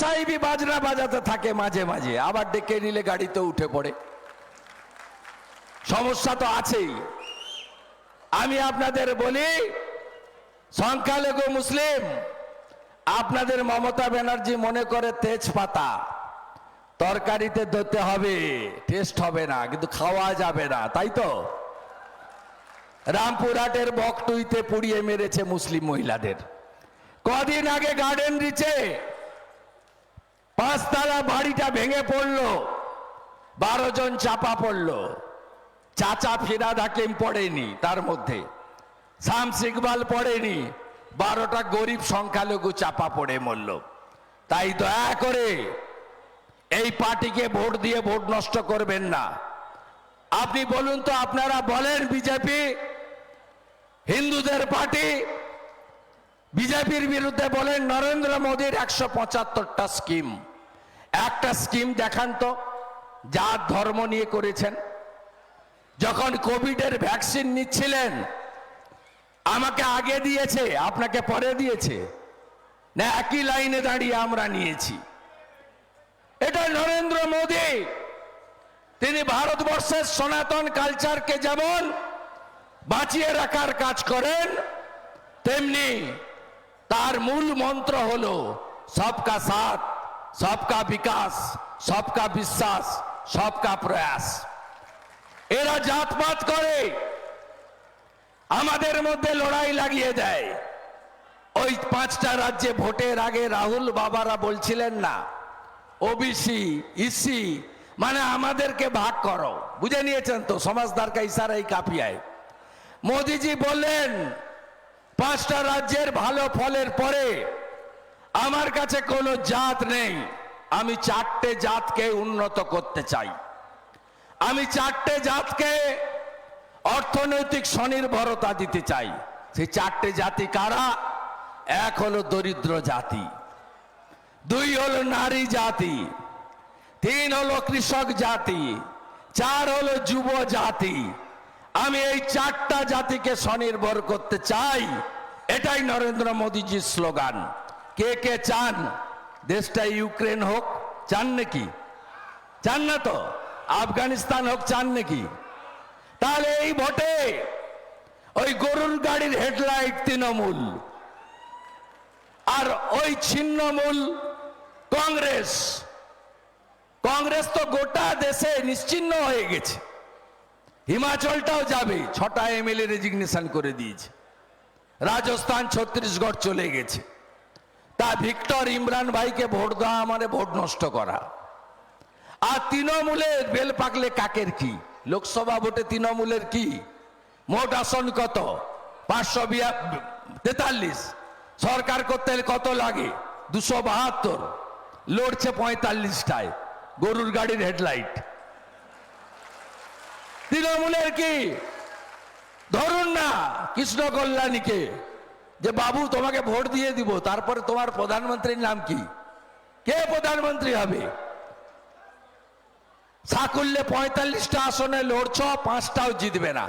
সাহেবই বাজনা বাজাতে থাকে মাঝে মাঝে। আবার ডেকে নিলে গাড়িতে উঠে পড়ে। সমস্যা তো আছেই। আমি আপনাদের বলি, সংখ্যালঘু মুসলিম, আপনাদের মমতা ব্যানার্জি মনে করে তেজপাতা, তরকারিতে ধরতে হবে, টেস্ট হবে না, কিন্তু খাওয়া যাবে না, তাই তো? রামপুরহাটের বকটুইতে পুড়িয়ে মেরেছে মুসলিম মহিলাদের। কদিন আগে গার্ডেন রিচে পাঁচতলা বাড়িটা ভেঙে পড়ল। বারো জন চাপা পড়ল। চাচা ফিরাদ হাকিম পড়েনি তার মধ্যে। শামস ইকবাল পড়েনি। বারোটা গরিব সংখ্যালঘু চাপা পড়ে মরল। তাই দয়া করে এই পার্টিকে ভোট দিয়ে ভোট নষ্ট করবেন না। আপনি বলুন তো আপনারা বলেন বিজেপি, হিন্দুদের পার্টি, বিজেপির বিরুদ্ধে বলেন নরেন্দ্র মোদীর একশো পঁচাত্তরটা স্কিম। একটা স্কিম দেখান তো জাত ধর্ম নিয়ে করেছেন। যখন কোভিডের ভ্যাকসিন নিচ্ছিলেন, আমাকে আগে দিয়েছে, আপনাকে পরে দিয়েছে। না, একই লাইনে দাঁড়িয়ে আমরা নিয়েছি। এটা নরেন্দ্র মোদী। তিনি ভারতবর্ষের সনাতন কালচারকে যেমন বাঁচিয়ে রাখার কাজ করেন, তেমনি তার মূল মন্ত্র হল, সবকা সাথ। সবকা বিকাশ, সবকা বিশ্বাস, সবকা প্রয়াস। এরা জাতপাত করে, আমাদের মধ্যে লড়াই লাগিয়ে দেয়। ওই পাঁচটা রাজ্যে ভোটের আগে রাহুল বাবারা বলছিলেন না ওবিসি ইসি মানে আমাদেরকে ভাগ করো। বুঝে নিয়েছেন তো সমাজদারকা ইশারাই কাপিয়ায়। মোদিজি বললেন, পাঁচটা রাজ্যের ভালো ফলের পরে আমার কাছে কোনো জাত নেই। আমি চারটে জাতকে উন্নত করতে চাই। আমি চারটে জাতকে অর্থনৈতিক স্বনির্ভরতা দিতে চাই। সেই চারটে জাতি কারা? এক হলো দরিদ্র জাতি, দুই হলো নারী জাতি, তিন হলো কৃষক জাতি, চার হলো যুব জাতি। আমি এই চারটা জাতিকে স্বনির্ভর করতে চাই। এটাই নরেন্দ্র মোদীজির স্লোগান। কে কে চান? দেশটা ইউক্রেন হোক, চান নাকি? চান না তো? আফগানিস্তান হোক, চান নাকি? তাহলে এই ভোটে ওই গরুর গাড়ির হেডলাইট তৃণমূল আর ওই ছিন্নমূল কংগ্রেস। কংগ্রেস তো গোটা দেশে নিশ্চিন্ন হয়ে গেছে। হিমাচলটাও যাবে, ছটা এমএলএ রেজিগনেশন করে দিয়েছে। রাজস্থান, ছত্তিশগড় চলে গেছে। তা ভিক্টর ইমরান ভাইকে ভোট দেওয়া মানে ভোট নষ্ট করা। আর তৃণমূলের বেল পাকলে কাকের কি? লোকসভা ভোটে তৃণমূলের কি? মোট আসন কত? পাঁচশো তেতাল্লিশ। সরকার করতে কত লাগে? দুশো বাহাত্তর। লড়ছে পঁয়তাল্লিশটায়। গরুর গাড়ির হেডলাইট। তৃণমূলের কি? ধরুন না, কৃষ্ণ কল্যাণীকে। যে বাবু, তোমাকে ভোট দিয়ে দিব, তারপরে তোমার প্রধানমন্ত্রীর নাম কি? কে প্রধানমন্ত্রী হবে? সাকুল্যে পঁয়তাল্লিশটা আসনে লড়ছ, পাঁচটাও জিতবে না।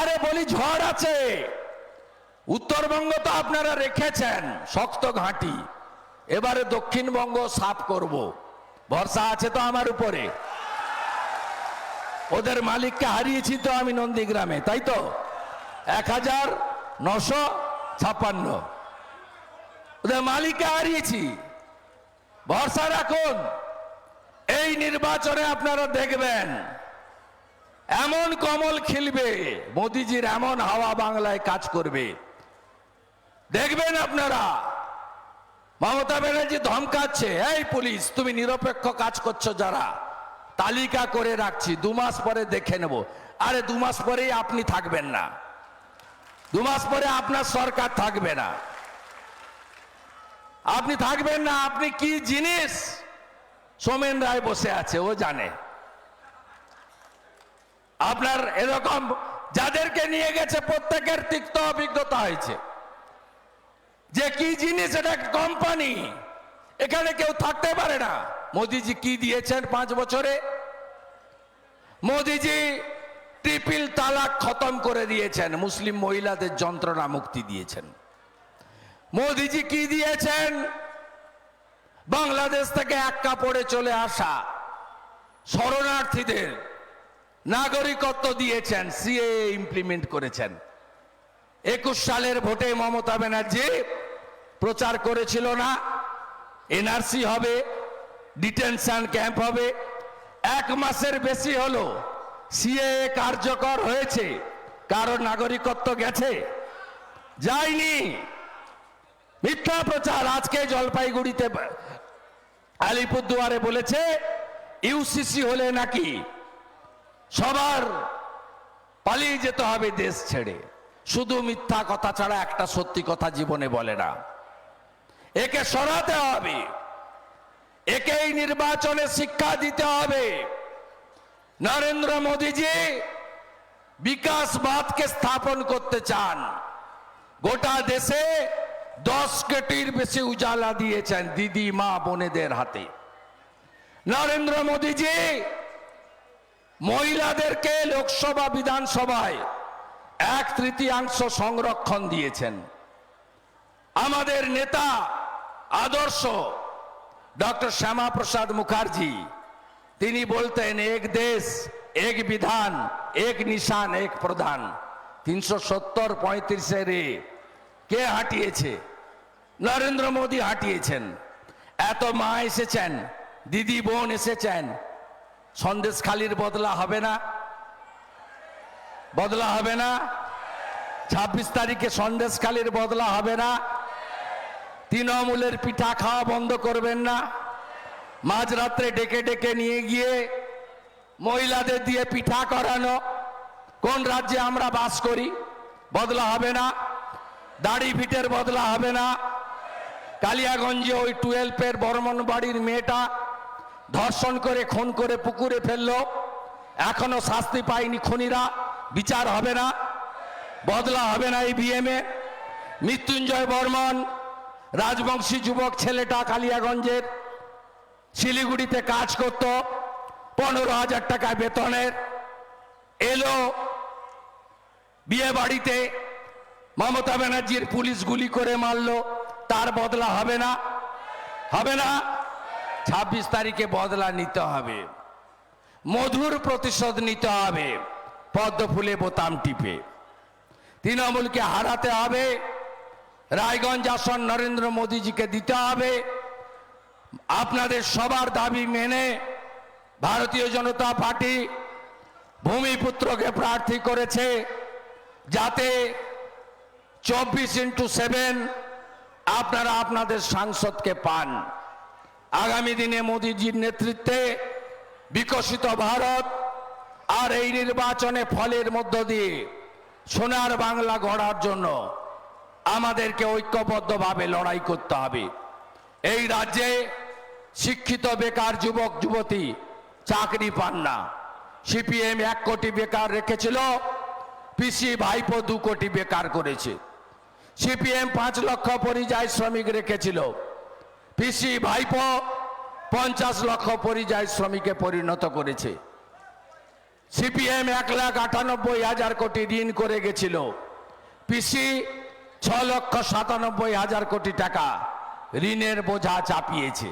আরে বলি, ঝড় আছে। উত্তরবঙ্গ তো আপনারা রেখেছেন, শক্ত ঘাঁটি। এবারে দক্ষিণবঙ্গ সাফ করব। ভরসা আছে তো আমার উপরে। ওদের মালিককে হারিয়েছি তো আমি নন্দীগ্রামে, তাই তো? এক হাজার নশো ছাপ্পান্ন ওদের মালিককে হারিয়েছি। ভরসা রাখুন। এই নির্বাচনে আপনারা দেখবেন, এমন কমল খেলবে, মোদিজির এমন হাওয়া বাংলায় কাজ করবে। দেখবেন আপনারা, মমতা ব্যানার্জি ধমকাচ্ছে, এই পুলিশ, তুমি নিরপেক্ষ কাজ করছ যারা। তালিকা করে রাখছি, দু মাস পরে দেখে নেব। আরে দু মাস পরেই আপনি থাকবেন না। দু মাস পরে আপনার সরকার থাকবে না। আপনি থাকবেন না, আপনি কি জিনিস? সোমেন রায় বসে আছে, ও জানে। আপনার এরকম যাদেরকে নিয়ে গেছে, প্রত্যেকের তিক্ত অভিজ্ঞতা হয়েছে। যে কি জিনিস, এটা কোম্পানি এখানে কেউ থাকতে পারে না। মোদিজি কি দিয়েছেন পাঁচ বছরে? মোদিজি ট্রিপিল তালাক খতম করে দিয়েছেন। মুসলিম মহিলাদের যন্ত্রণা মুক্তি দিয়েছেন। মোদিজি কি দিয়েছেন? বাংলাদেশ থেকে এক কাপড়ে চলে আসা শরণার্থীদের নাগরিকত্ব দিয়েছেন সিএ ইমপ্লিমেন্ট করেছেন। একুশ সালের ভোটে মমতা ব্যানার্জি প্রচার করেছিল না। এনআরসি হবে, ডিটেনশন ক্যাম্প হবে। এক মাসের বেশি হলো। সিএ কার্যকর হয়েছে, কারও নাগরিকত্ব গেছে, যায়নি। মিথ্যা প্রচার আজকে জলপাইগুড়িতে আলিপুরদুয়ারে বলেছে ইউসিসি হলে নাকি সবার পালিয়ে যেতে হবে দেশ ছেড়ে। শুধু মিথ্যা কথা ছাড়া একটা সত্যি কথা জীবনে বলে না। একে সরাতে হবে, একেই নির্বাচনে শিক্ষা দিতে হবে। নরেন্দ্র মোদীজি বিকাশবাদকে স্থাপন করতে চান। গোটা দেশে দশ কোটির বেশি উজালা দিয়েছেন দিদি, মা, বোনেদের হাতে। নরেন্দ্র মোদীজি মহিলাদেরকে লোকসভা, বিধানসভায় এক তৃতীয়াংশ সংরক্ষণ দিয়েছেন। আমাদের নেতা, আদর্শ, ডক্টর শ্যামা প্রসাদ মুখার্জি তিনি বলতেন, এক দেশ, এক বিধান, এক নিশান, এক প্রধান। তিনশো সত্তর পঁয়ত্রিশে রে কে হাঁটিয়েছে? নরেন্দ্র মোদী হাঁটিয়েছেন। এত মা এসেছেন, দিদি বোন এসেছেন। সন্দেশখালির বদলা হবে না? বদলা হবে না? ছাব্বিশ তারিখে সন্দেশখালির বদলা হবে না? তৃণমূলের পিঠা খাওয়া বন্ধ করবেন না? মাঝরাত্রে ডেকে ডেকে নিয়ে গিয়ে মহিলাদের দিয়ে পিঠা করানো। কোন রাজ্যে আমরা বাস করি? বদলা হবে না। দাড়ি ফিটের বদলা হবে না। কালিয়াগঞ্জে ওই টুয়েলভের বর্মন বাড়ির মেয়েটা ধর্ষণ করে, খুন করে পুকুরে ফেলল। এখনও শাস্তি পায়নি খুনিরা। বিচার হবে না। বদলা হবে না এই বিএমএ। মৃত্যুঞ্জয় বর্মন, রাজবংশী যুবক ছেলেটা কালিয়াগঞ্জের। শিলিগুড়িতে কাজ করত, পনেরো হাজার টাকা বেতনের। এলো বিয়ে বাড়িতে মমতা ব্যানার্জির পুলিশ গুলি করে মারল, তার বদলা হবে না? হবে না? ছাব্বিশ তারিখে বদলা নিতে হবে। মধুর প্রতিশোধ নিতে হবে। পদ্ম ফুলে বোতাম টিপে। তৃণমূলকে হারাতে হবে। রায়গঞ্জ আসন নরেন্দ্র মোদীজিকে দিতে হবে। আপনাদের সবার দাবি মেনে ভারতীয় জনতা পার্টি ভূমিপুত্রকে প্রার্থী করেছে যাতে চব্বিশ ইন্টু সেভেন আপনারা আপনাদের সাংসদকে পান। আগামী দিনে মোদীজির নেতৃত্বে বিকশিত ভারত আর এই নির্বাচনে ফলের মধ্য দিয়ে সোনার বাংলা গড়ার জন্য আমাদেরকে ঐক্যবদ্ধভাবে লড়াই করতে হবে। এই রাজ্যে শিক্ষিত বেকার যুবক, যুবতী চাকরি পান না। সিপিএম এক কোটি বেকার রেখেছিল, পিসি ভাইপো দু কোটি বেকার করেছে। সিপিএম পাঁচ লক্ষ পরিযায়ী শ্রমিক রেখেছিল, পিসি ভাইপো পঞ্চাশ লক্ষ পরিযায়ী শ্রমিকে পরিণত করেছে। সিপিএম এক লাখ আটানব্বই হাজার কোটি ঋণ করে গেছিল, পিসি ছ লক্ষ সাতানব্বই হাজার কোটি টাকা ঋণের বোঝা চাপিয়েছে।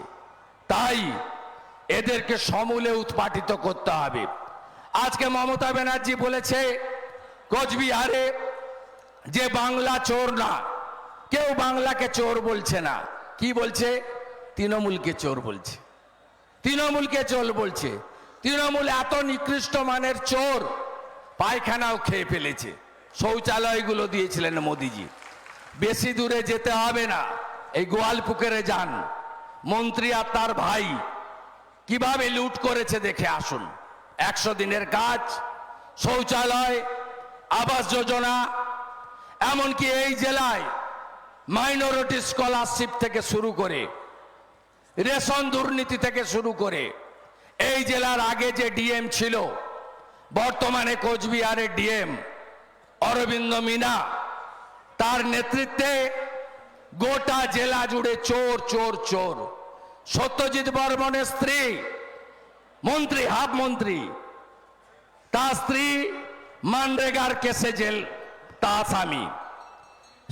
তাই এদেরকে সমূলে উৎপাটিত করতে হবে। আজকে মমতা ব্যানার্জি বলেছে, কোচবিহারে যে বাংলা চোর না, কেউ বাংলাকে চোর বলছে না। কি বলছে? তৃণমূলকে চোর বলছে। তৃণমূলকে চোর বলছে। তৃণমূল এত নিকৃষ্ট মানের চোর, পায়খানাও খেয়ে ফেলেছে। শৌচালয়গুলো দিয়েছিলেন মোদিজি। বেশি দূরে যেতে হবে না। এই গোয়ালপুকুরে যান। মন্ত্রী আর তার ভাই কীভাবে লুট করেছে দেখে আসুন। একশো দিনের কাজ, শৌচালয়, আবাস যোজনা, এমনকি এই জেলায় মাইনরিটি স্কলারশিপ থেকে শুরু করে, রেশন দুর্নীতি থেকে শুরু করে, এই জেলার আগে যে ডিএম ছিল, বর্তমানে কোচবিহারের ডিএম, অরবিন্দ মিনা, তার নেতৃত্বে গোটা জেলা জুড়ে চোর চোর চোর। সত্যজিৎ বর্মনের স্ত্রী, মন্ত্রী, হাফ মন্ত্রী। তার স্ত্রী মানরেগার কেসে জেল তা আসামি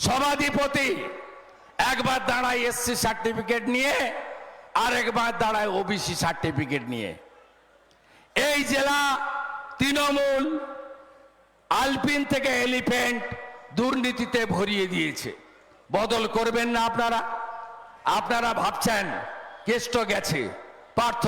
সভাধিপতি একবার দাঁড়ায় এসসি সার্টিফিকেট নিয়ে, আরেকবার দাঁড়ায় ওবিসি সার্টিফিকেট নিয়ে। এই জেলা তৃণমূল আলপিন থেকে এলিফ্যান্ট দুর্নীতিতে ভরিয়ে দিয়েছে। বদল করবেন না আপনারা। আপনারা ভাবছেন কেষ্ট গেছে। পার্থ